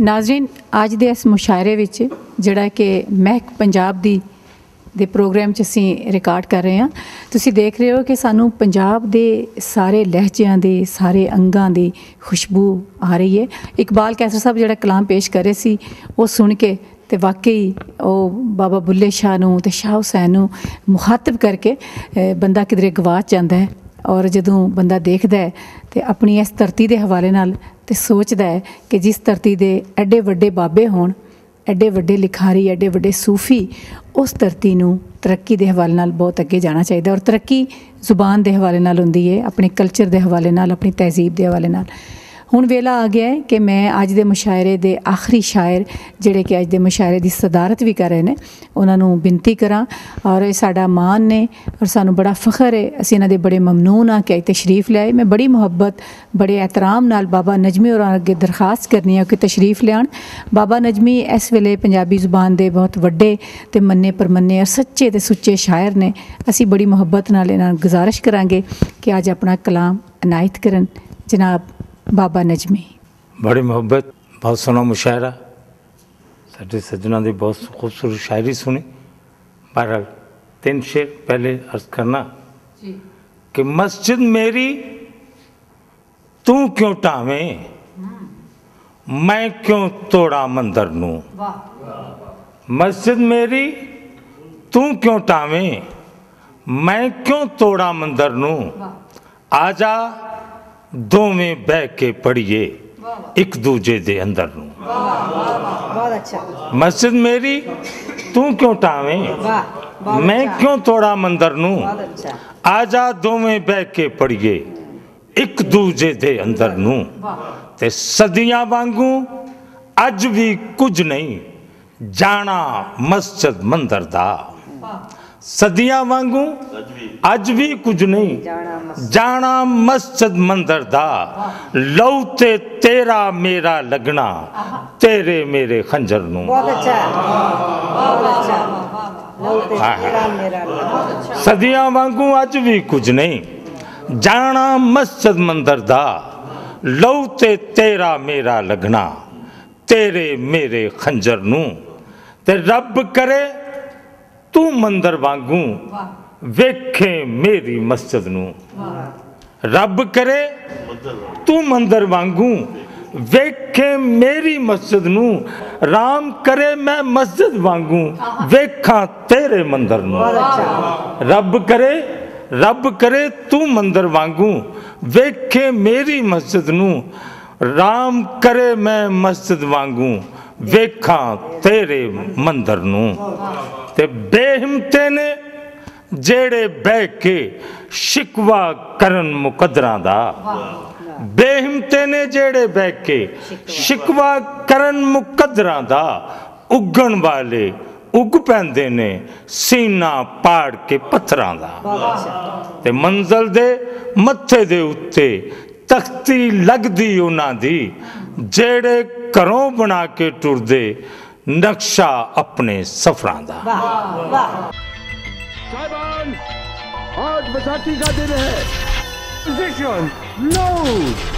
ਨਾਜ਼ਰੀਨ, ਅੱਜ ਦੇ ਇਸ ਮੁਸ਼ਾਇਰੇ ਵਿੱਚ ਜਿਹੜਾ ਕਿ ਮਹਿਕ ਪੰਜਾਬ ਦੀ, ਦੇ ਪ੍ਰੋਗਰਾਮ 'ਚ ਅਸੀਂ ਰਿਕਾਰਡ ਕਰ ਰਹੇ ਹਾਂ। ਤੁਸੀਂ ਦੇਖ ਰਹੇ ਹੋ ਕਿ ਸਾਨੂੰ ਪੰਜਾਬ ਦੇ ਸਾਰੇ ਲਹਿਜਿਆਂ ਦੇ, ਸਾਰੇ ਅੰਗਾਂ ਦੀ ਖੁਸ਼ਬੂ ਆ ਰਹੀ ਹੈ। ਇਕਬਾਲ ਕੈਸਰ ਸਾਹਿਬ ਜਿਹੜਾ ਕਲਾਮ ਪੇਸ਼ ਕਰ ਰਹੇ ਸੀ, ਉਹ ਸੁਣ ਕੇ ਤੇ ਵਾਕਈ ਉਹ ਬਾਬਾ ਬੁੱਲੇ ਸ਼ਾਹ ਨੂੰ ਤੇ ਸ਼ਾਹ ਹੁਸੈਨ ਨੂੰ ਮੁਖਾਤਬ ਕਰਕੇ ਬੰਦਾ ਕਿਧਰੇ ਗਵਾਚ ਜਾਂਦਾ ਹੈ ਔਰ ਜਦੋਂ ਬੰਦਾ ਦੇਖਦਾ ਹੈ ਤੇ ਆਪਣੀ ਇਸ ਧਰਤੀ ਦੇ ਹਵਾਲੇ ਨਾਲ ਤੇ ਸੋਚਦਾ ਹੈ ਕਿ ਜਿਸ ਧਰਤੀ ਦੇ ਐਡੇ ਵੱਡੇ ਬਾਬੇ ਹੋਣ, ਐਡੇ ਵੱਡੇ ਲਿਖਾਰੀ, ਐਡੇ ਵੱਡੇ ਸੂਫੀ, ਉਸ ਧਰਤੀ ਨੂੰ ਤਰੱਕੀ ਦੇ ਹਵਾਲੇ ਨਾਲ ਬਹੁਤ ਅੱਗੇ ਜਾਣਾ ਚਾਹੀਦਾ ਔਰ ਤਰੱਕੀ ਜ਼ੁਬਾਨ ਦੇ ਹਵਾਲੇ ਨਾਲ ਹੁੰਦੀ ਹੈ, ਆਪਣੇ ਕਲਚਰ ਦੇ ਹਵਾਲੇ ਨਾਲ, ਆਪਣੀ ਤਹਿਜ਼ੀਬ ਦੇ ਹਵਾਲੇ ਨਾਲ। ਹੁਣ ਵੇਲਾ ਆ ਗਿਆ ਹੈ ਕਿ ਮੈਂ ਅੱਜ ਦੇ ਮੁਸ਼ਾਇਰੇ ਦੇ ਆਖਰੀ ਸ਼ਾਇਰ, ਜਿਹੜੇ ਕਿ ਅੱਜ ਦੇ ਮੁਸ਼ਾਇਰੇ ਦੀ ਸਦਾਰਤ ਵੀ ਕਰ ਰਹੇ ਨੇ, ਉਹਨਾਂ ਨੂੰ ਬੇਨਤੀ ਕਰਾਂ। ਔਰ ਇਹ ਸਾਡਾ ਮਾਣ ਨੇ ਔਰ ਸਾਨੂੰ ਬੜਾ ਫਖਰ ਹੈ। ਅਸੀਂ ਇਹਨਾਂ ਦੇ ਬੜੇ ਮਮਨੂਨ ਆ ਕਿ ਅੱਜ ਤਸ਼ਰੀਫ ਲਿਆਏ। ਮੈਂ ਬੜੀ ਮੁਹੱਬਤ, ਬੜੇ ehtaram ਨਾਲ ਬਾਬਾ ਨਜਮੀ ਔਰ ਅੱਗੇ ਦਰਖਾਸਤ ਕਰਨੀ ਹੈ ਕਿ ਤਸ਼ਰੀਫ ਲਿਆਉਣ। ਬਾਬਾ ਨਜਮੀ ਇਸ ਵੇਲੇ ਪੰਜਾਬੀ ਜ਼ੁਬਾਨ ਦੇ ਬਹੁਤ ਵੱਡੇ ਤੇ ਮੰਨੇ ਪਰਮੰਨੇ ਔਰ ਸੱਚੇ ਤੇ ਸੁੱਚੇ ਸ਼ਾਇਰ ਨੇ। ਅਸੀਂ ਬੜੀ ਮੁਹੱਬਤ ਨਾਲ ਇਹਨਾਂ ਨੂੰ ਗੁਜ਼ਾਰਿਸ਼ ਕਰਾਂਗੇ ਕਿ ਅੱਜ ਆਪਣਾ ਕਲਾਮ ਅਨਾਇਤ ਕਰਨ। ਜਨਾਬ ਬਾਬਾ ਨਜਮੀ। ਬੜੀ ਮੁਹੱਬਤ ਬਹੁਤ ਸੋਹਣਾ ਮੁਸ਼ਾਇਰਾ। ਸਾਡੇ ਸੱਜਣਾ ਦੀ ਬਹੁਤ ਖੂਬਸੂਰਤ ਸ਼ਾਇਰੀ ਸੁਣੀ। ਬਹਰਹਾਲ ਤਿੰਨ ਸ਼ੇਰ ਪਹਿਲੇ ਅਰਜ਼ ਕਰਨਾ ਜੀ। ਕਿ ਮਸਜਿਦ ਮੇਰੀ ਤੂੰ ਕਿਉਂ ਢਾਵੇਂ? ਮੈਂ ਕਿਉਂ ਤੋੜਾ ਮੰਦਰ ਨੂੰ? ਵਾਹ। ਮਸਜਿਦ ਮੇਰੀ ਤੂੰ ਕਿਉਂ ਢਾਵੇਂ? ਮੈਂ ਕਿਉਂ ਤੋੜਾ ਮੰਦਰ ਨੂੰ? ਆ ਜਾ ਦੋਵੇਂ ਬਹਿ ਕੇ ਪੜੀਏ ਇੱਕ ਦੂਜੇ ਦੇ ਅੰਦਰ ਨੂੰ। ਬਹੁਤ ਅੱਛਾ। ਮਸਜਿਦ ਮੇਰੀ ਤੂੰ ਕਿਉਂ ਟਾਵੇਂ? ਮੈਂ ਕਿਉਂ ਤੋੜਾ ਮੰਦਰ ਨੂੰ? ਆ ਜਾ ਦੋਵੇਂ ਬਹਿ ਕੇ ਪੜੀਏ ਇੱਕ ਦੂਜੇ ਦੇ ਅੰਦਰ ਨੂੰ। ਤੇ ਸਦੀਆਂ ਵਾਂਗੂ ਅੱਜ ਵੀ ਕੁਝ ਨਹੀਂ ਜਾਣਾ ਮਸਜਿਦ ਮੰਦਰ ਦਾ। ਸਦੀਆਂ ਵਾਂਗੂ ਅੱਜ ਵੀ ਕੁਝ ਨਹੀਂ। ਜਾਣਾ ਮਸ ਜਾਣਾ ਮਸਜਿਦ ਮੰਦਰ ਦਾ। ਲਉ ਤੇ ਤੇਰਾ ਮੇਰਾ ਲੱਗਣਾ। ਤੇਰੇ ਮੇਰੇ ਖੰਜਰ ਨੂੰ। ਬਹੁਤ ਅੱਛਾ। ਬਹੁਤ ਅੱਛਾ। ਸਦੀਆਂ ਵਾਂਗੂ ਅੱਜ ਵੀ ਕੁਝ ਨਹੀਂ। ਜਾਣਾ ਮਸਜਿਦ ਮੰਦਰ ਦਾ। ਲਉ ਤੇ ਤੇਰਾ ਮੇਰਾ ਲੱਗਣਾ। ਤੇਰੇ ਮੇਰੇ ਖੰਜਰ ਨੂੰ। ਤੇ ਰੱਬ ਕਰੇ ਤੂੰ ਮੰਦਰ ਵਾਂਗੂ। ਵੇਖੇ ਮੇਰੀ ਮਸਜਿਦ ਨੂੰ। ਰੱਬ ਕਰੇ, ਤੂੰ ਮੰਦਰ ਵਾਂਗੂ ਵੇਖੇ ਮੇਰੀ ਮਸਜਿਦ ਨੂੰ। ਰਾਮ ਕਰੇ ਮੈਂ ਮਸਜਿਦ ਵਾਂਗੂ ਵੇਖਾਂ ਤੇਰੇ ਮੰਦਰ ਨੂੰ। ਰੱਬ ਕਰੇ ਰੱਬ ਕਰੇ ਤੂੰ ਮੰਦਰ ਵਾਂਗੂ ਵੇਖੇ ਮੇਰੀ ਮਸਜਿਦ ਨੂੰ। ਰਾਮ ਕਰੇ ਮੈਂ ਮਸਜਿਦ ਵਾਂਗੂ ਵੇਖਾਂ ਤੇਰੇ ਮੰਦਰ ਨੂੰ। ਤੇ ਬੇਹਿੰਮਤੇ ਨੇ ਜਿਹੜੇ ਬਹਿ ਕੇ ਸ਼ਿਕਵਾ ਕਰਨ ਮੁਕੱਦਰਾਂ ਦਾ। ਬੇਹਿੰਮਤੇ ਨੇ ਜਿਹੜੇ ਬਹਿ ਕੇ ਸ਼ਿਕਵਾ। ਕਰਨ ਮੁਕੱਦਰਾਂ ਦਾ ਉੱਗਣ ਵਾਲੇ ਉੱਗ ਪੈਂਦੇ ਨੇ ਸੀਨਾ ਪਾੜ ਕੇ ਪੱਥਰਾਂ ਦਾ। ਤੇ ਮੰਜ਼ਲ ਦੇ ਮੱਥੇ ਦੇ ਉੱਤੇ ਤਖਤੀ ਲੱਗਦੀ ਉਹਨਾਂ ਦੀ ਜਿਹੜੇ ਘਰੋਂ ਬਣਾ ਕੇ ਟੁਰਦੇ ਨਕਸ਼ਾ ਆਪਣੇ ਸਫਰਾਂ ਦਾ। ਵਾਹ ਵਾਹ। साहिबान आज बैसाखी का दिन है पोजिशन लो फायर